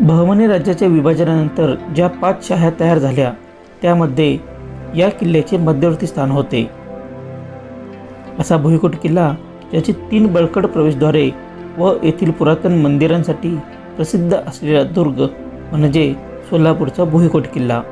बहमनी राज्याच्या विभाजनानंतर ज्या पाच शाह्या तयार झाल्या त्यामध्ये या किल्ल्याचे मध्यवर्ती स्थान होते. असा भुईकोट किल्ला ज्याची तीन बळकट प्रवेशद्वारे व येथील पुरातन मंदिरांसाठी प्रसिद्ध असलेला दुर्ग म्हणजे सोलापूरचा भुईकोट किल्ला.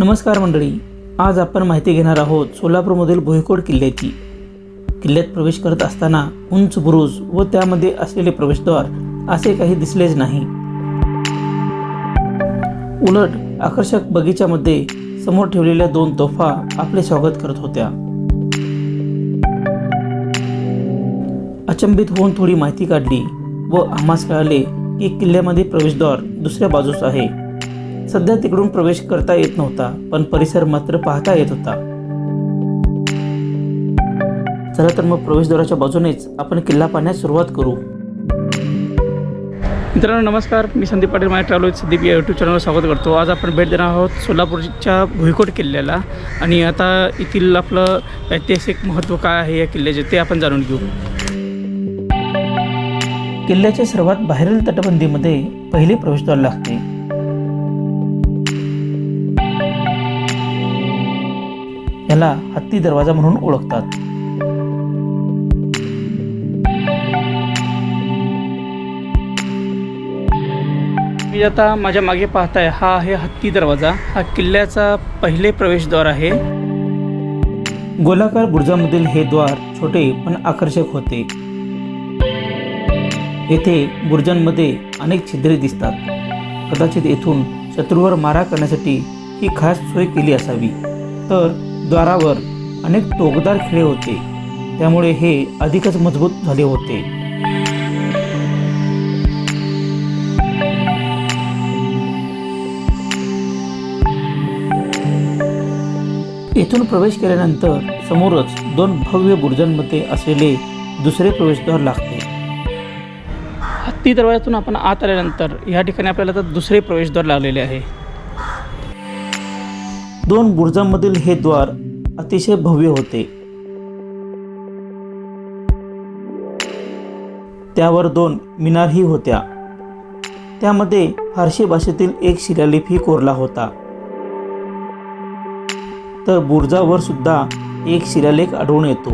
नमस्कार मंडळी आज आपण माहिती घेणार आहोत सोलापूरमधील भुईकोट किल्ल्याची. किल्ल्यात प्रवेश करत असताना उंच बुरुज व त्यामध्ये असलेले प्रवेशद्वार असे काही दिसलेच नाही. उलट आकर्षक बगीच्यामध्ये समोर ठेवलेल्या दोन तोफा आपले स्वागत करत होत्या. अचंबित होऊन थोडी माहिती काढली व आम्हास कळाले की किल्ल्यामध्ये प्रवेशद्वार दुसऱ्या बाजूस आहे. सध्या तिकडून प्रवेश करता येत नव्हता पण परिसर मात्र पाहता येत होता. चला तर मग प्रवेशद्वाराच्या बाजूनेच आपण किल्ला पाहण्यास सुरुवात करू. मित्रांनो नमस्कार. मी संदीप पाटील माझ्या ट्रॅव्हल संदीप या यूट्यूब चॅनलवर स्वागत करतो. आज आपण भेट देणार आहोत सोलापूरच्या भुईकोट किल्ल्याला. आणि आता येथील आपलं ऐतिहासिक महत्त्व काय आहे या किल्ल्याचे ते आपण जाणून घेऊ. किल्ल्याच्या सर्वात बाहेरील तटबंदीमध्ये पहिले प्रवेशद्वार लागते. याला हत्ती दरवाजा म्हणून ओळखतात. मी आता माझ्या मागे पाहताय हा आहे हत्ती दरवाजा. हा किल्ल्याचा पहिले प्रवेशद्वार आहे. गोलाकार बुर्जामधील हे द्वार छोटे पण आकर्षक होते. येथे बुर्जांमध्ये अनेक छिद्रे दिसतात. कदाचित येथून शत्रूवर मारा करण्यासाठी ही खास सोय केली असावी. तर द्वारावर अनेक टोकदार खिळे होते. त्यामुळे हे अधिकच मजबूत झाले होते. येथून प्रवेश केल्यानंतर समोरच दोन भव्य बुर्जांमध्ये असलेले दुसरे प्रवेशद्वार लागते. हत्ती दरवाजातून आपण आत आल्यानंतर या ठिकाणी आपल्याला तर दुसरे प्रवेशद्वार लागलेले आहे. दोन बुर्जांमधील हे द्वार अतिशय भव्य होते. त्यावर दोन मिनारही होत्या. त्यामध्ये फारशी भाषेतील एक शिलालेखही कोरला होता. तर बुर्जावर सुद्धा एक शिलालेख आढळून येतो.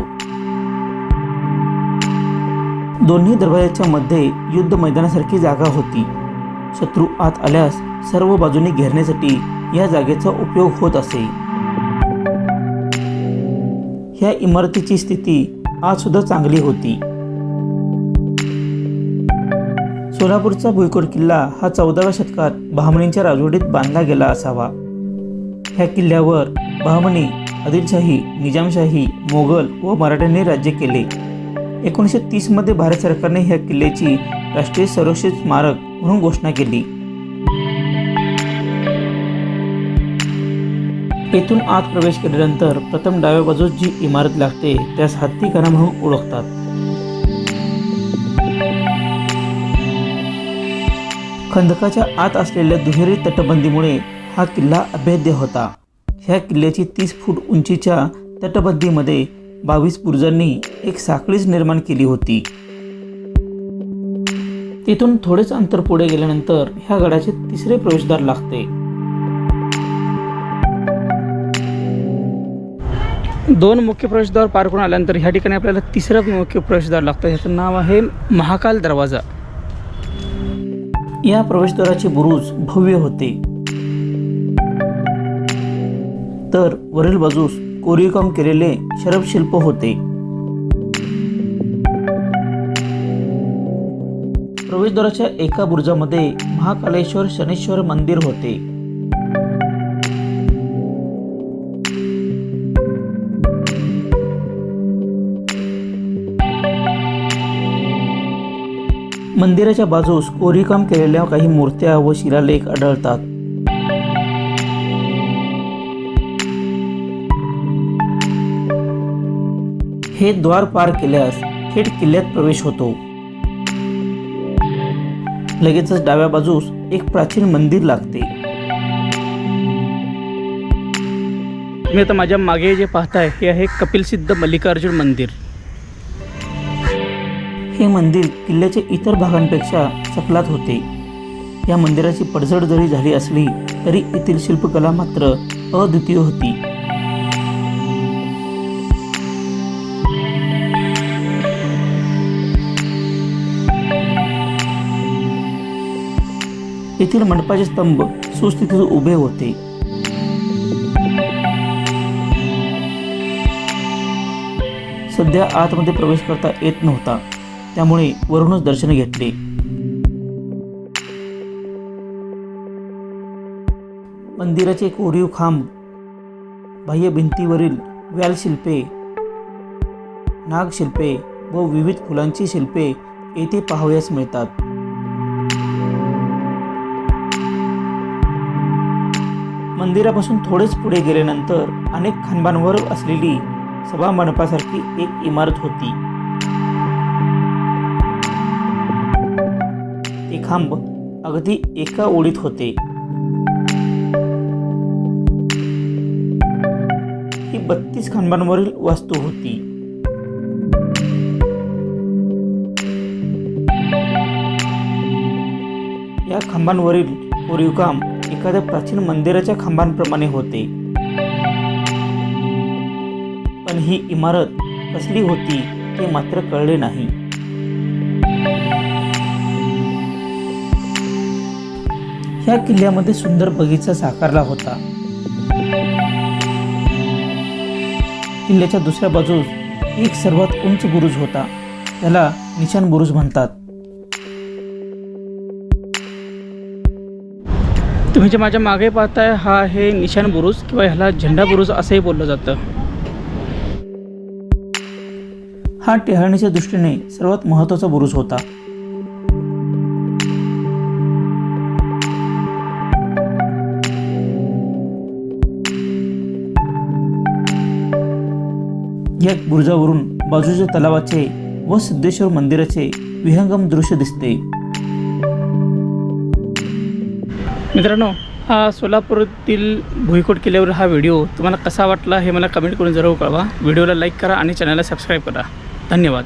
दोन्ही दरवाजाच्या मध्ये युद्ध मैदानासारखी जागा होती. शत्रू आत आल्यास सर्व बाजूनी घेरण्यासाठी या जागेचा उपयोग होत असे. ह्या इमारतीची स्थिती आज सुद्धा चांगली होती. सोलापूरचा भुईकोट किल्ला हा चौदाव्या शतकात बहामणींच्या राजवटीत बांधला गेला असावा. ह्या किल्ल्यावर बहामणी आदिलशाही निजामशाही मोगल व मराठ्यांनी राज्य केले. एकोणीसशे तीसमध्ये भारत सरकारने ह्या किल्ल्याची राष्ट्रीय संरक्षित स्मारक म्हणून घोषणा केली. येथून आत प्रवेश केल्यानंतर प्रथम डाव्या बाजूस जी इमारत लागते त्यास हत्तीखाना म्हणून ओळखतात. खंदकाच्या आत असलेल्या दुहेरी तटबंदीमुळे हा किल्ला अभेद्य होता. ह्या किल्ल्याची तीस फूट उंचीच्या तटबंदीमध्ये बावीस बुर्जांनी एक साखळीच निर्माण केली होती. तिथून थोडेच अंतर पुढे गेल्यानंतर ह्या गडाचे तिसरे प्रवेशद्वार लागते. दोन मुख्य प्रवेशद्वार पार करून आल्यानंतर ह्या ठिकाणी आपल्याला तिसरं मुख्य प्रवेशद्वार लागतं. ह्याचं नाव आहे महाकाल दरवाजा. या प्रवेशद्वाराचे बुरुज भव्य होते. तर वरील बाजूस कोरीवकाम केलेले शरपशिल्प होते. प्रवेशद्वाराच्या एका बुरुजामध्ये महाकालेश्वर शनेश्वर मंदिर होते. मंदिराच्या बाजूस कोरीवकाम केलेल्या काही मूर्त्या व शिलालेख आढळतात. हे द्वार पार केल्यास थेट किल्ल्यात प्रवेश होतो. लगेचच डाव्या बाजूस एक प्राचीन मंदिर लागते. तुम्ही आता माझ्या मागे जे पाहताय हे आहे कपिलसिद्ध मल्लिकार्जुन मंदिर. हे मंदिर किल्ल्याच्या इतर भागांपेक्षा चकलात होते. या मंदिराची पडझड जरी झाली असली तरी येथील शिल्पकला मात्र अद्वितीय होती. येथील मंडपाचे स्तंभ सुस्थितीत उभे होते. सध्या आतमध्ये प्रवेश करता येत नव्हता. त्यामुळे वरूनच दर्शन घेतले. मंदिराचे कोरीव खांब बाह्य भिंतीवरील व्यालशिल्पे नागशिल्पे व विविध फुलांची शिल्पे येथे पाहावयास मिळतात. मंदिरापासून थोडेच पुढे गेल्यानंतर अनेक खांबांवर असलेली सभा मंडपासारखी एक इमारत होती. खांब अगदी एका ओळीत होते. ही बत्तीस खांबांवरील वास्तू होती. या खांबांवरील कोरीवकाम एखाद्या प्राचीन मंदिराच्या खांबांप्रमाणे होते. पण ही इमारत कसली होती ते मात्र कळले नाही. ह्या किल्ल्यामध्ये सुंदर बगीचा साकारला होता. किल्ल्याच्या दुसऱ्या बाजूस एक सर्वात उंच बुरुज होता. त्याला निशान बुरुज म्हणतात. तुम्ही जे माझ्या मागे पाहताय हा आहे निशान बुरुज किंवा ह्याला झेंडा बुरुज असंही बोललं जातं. हा टेहाळणीच्या दृष्टीने सर्वात महत्त्वाचा बुरुज होता. या बुरुजावरून बाजूच्या तलावाचे व सिद्धेश्वर मंदिराचे विहंगम दृश्य दिसते. मित्रांनो हा सोलापूरातील भुईकोट किल्ल्यावर हा व्हिडिओ तुम्हाला कसा वाटला हे मला कमेंट करून जरूर कळवा. व्हिडिओला लाईक करा आणि चॅनलला सबस्क्राईब करा. धन्यवाद.